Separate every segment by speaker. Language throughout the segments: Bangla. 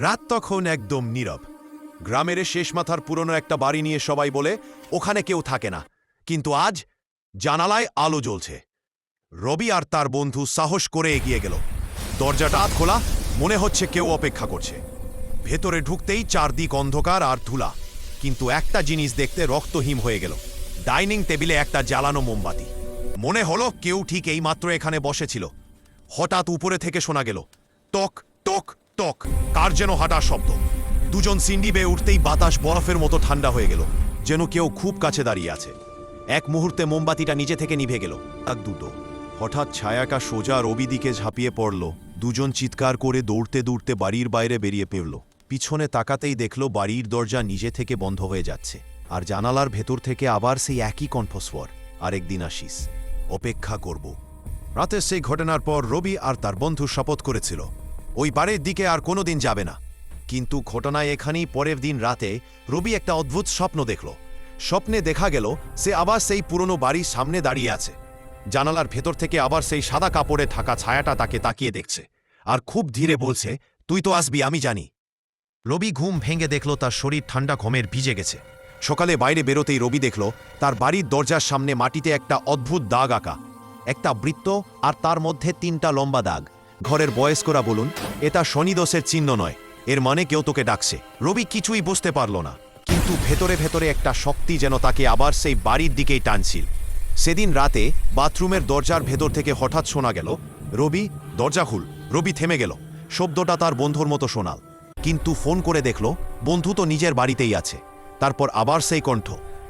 Speaker 1: রাত তখন একদম নীরব। গ্রামের শেষ মাথার পুরনো একটা বাড়ি নিয়ে সবাই বলে, ওখানে কেউ থাকে না। কিন্তু আজ জানালায় আলো জ্বলছে। রবি আর তার বন্ধু সাহস করে এগিয়ে গেল। দরজাটা আধ খোলা, মনে হচ্ছে কেউ অপেক্ষা করছে। ভেতরে ঢুকতেই চারদিক অন্ধকার আর ধুলা। কিন্তু একটা জিনিস দেখতে রক্তহীন হয়ে গেল। ডাইনিং টেবিলে একটা জ্বালানো মোমবাতি। মনে হলো কেউ ঠিক এইমাত্র এখানে বসেছিল। হঠাৎ উপরে থেকে শোনা গেল টক টক, কার যেন হাঁটার শব্দ। দুজন সিন্ডি বেয়ে উঠতেই বাতাস বরফের মতো ঠান্ডা হয়ে গেল, যেন কেউ খুব কাছে দাঁড়িয়ে আছে। এক মুহূর্তে মোমবাতিটা নিজে থেকে নিভে গেল, আর দুটো। হঠাৎ ছায়াকা সোজা রবি দিকে ঝাঁপিয়ে পড়ল, দুজন চিৎকার করে দৌড়তে দৌড়তে বাড়ির বাইরে বেরিয়ে পেরল পিছনে তাকাতেই দেখল বাড়ির দরজা নিজে থেকে বন্ধ হয়ে যাচ্ছে, আর জানালার ভেতর থেকে আবার সেই একই কণ্ঠস্বর, আরেকদিন আসিস। অপেক্ষা করব। রাতের সেই ঘটনার পর রবি আর তার বন্ধু শপথ করেছিল ওই বাড়ির দিকে আর কোনোদিন যাবে না। কিন্তু ঘটনায় এখানেই পরের দিন রাতে রবি একটা অদ্ভুত স্বপ্ন দেখল। স্বপ্নে দেখা গেল সে আবার সেই পুরনো বাড়ির সামনে দাঁড়িয়ে আছে। জানালার ভেতর থেকে আবার সেই সাদা কাপড়ে ঢাকা ছায়াটা তাকে তাকিয়ে দেখছে আর খুব ধীরে বলছে, তুই তো আসবি, আমি জানি। রবি ঘুম ভেঙে দেখল তার শরীর ঠান্ডা ঘমের ভিজে গেছে। সকালে বাইরে বেরোতেই রবি দেখল তার বাড়ির দরজার সামনে মাটিতে একটা অদ্ভুত দাগ আঁকা। একটা বৃত্ত আর তার মধ্যে তিনটা লম্বা দাগ। ঘরের বয়স্করা বলুন, এটা শনিদোষের চিহ্ন নয়, এর মানে কেউ তোকে ডাকছে। রবি কিছুই বুঝতে পারল না, কিন্তু ভেতরে ভেতরে একটা শক্তি যেন তাকে আবার সেই বাড়ির দিকেই টানছিল। সেদিন রাতে বাথরুমের দরজার ভেতর থেকে হঠাৎ শোনা গেল, রবি, দরজা খুল। রবি থেমে গেল। শব্দটা তার বন্ধুর মতো শোনাল। কিন্তু ফোন করে দেখল, বন্ধু তো নিজের বাড়িতেই আছে। তারপর আবার সেই কণ্ঠ,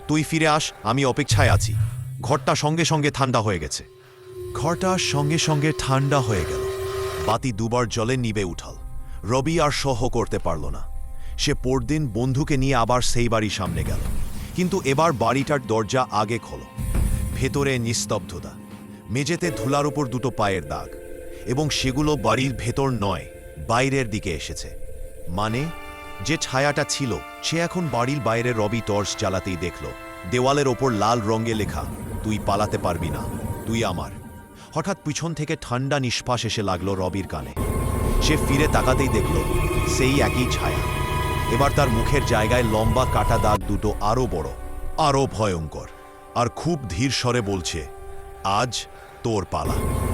Speaker 1: তুই ফিরে আস, আমি অপেক্ষায় আছি। ঘরটা সঙ্গে সঙ্গে ঠান্ডা হয়ে গেছে। ঘরটা সঙ্গে সঙ্গে ঠান্ডা হয়ে গেল। বাতি দুবার জলে নিবে উঠাল। রবি আর সহ করতে পারল না। সে পরদিন বন্ধুকে নিয়ে আবার সেই বাড়ির সামনে গেল। কিন্তু এবার বাড়িটার দরজা আগে খোলো। ভেতরে নিস্তব্ধতা। মেঝেতে ধুলার উপর দুটো পায়ের দাগ। এবং সেগুলো বাড়ির ভেতর নয়, বাইরের দিকে এসেছে। মানে যে ছায়াটা ছিল, সে এখন বাড়ির বাইরে রবি টর্চ চালাতেই দেখল। দেওয়ালের ওপর লাল রঙে লেখা, তুই পালাতে পারবি না, তুই আমার। হঠাৎ পিছন থেকে ঠান্ডা নিঃশ্বাস এসে লাগল রবির কানে। সে ফিরে তাকাতেই দেখল, সেই একই ছায়া। এবার তার মুখের জায়গায় লম্বা কাটা দাগ দুটো আরও বড় আরও ভয়ঙ্কর। আর খুব ধীর স্বরে বলছে, আজ তোর পালা।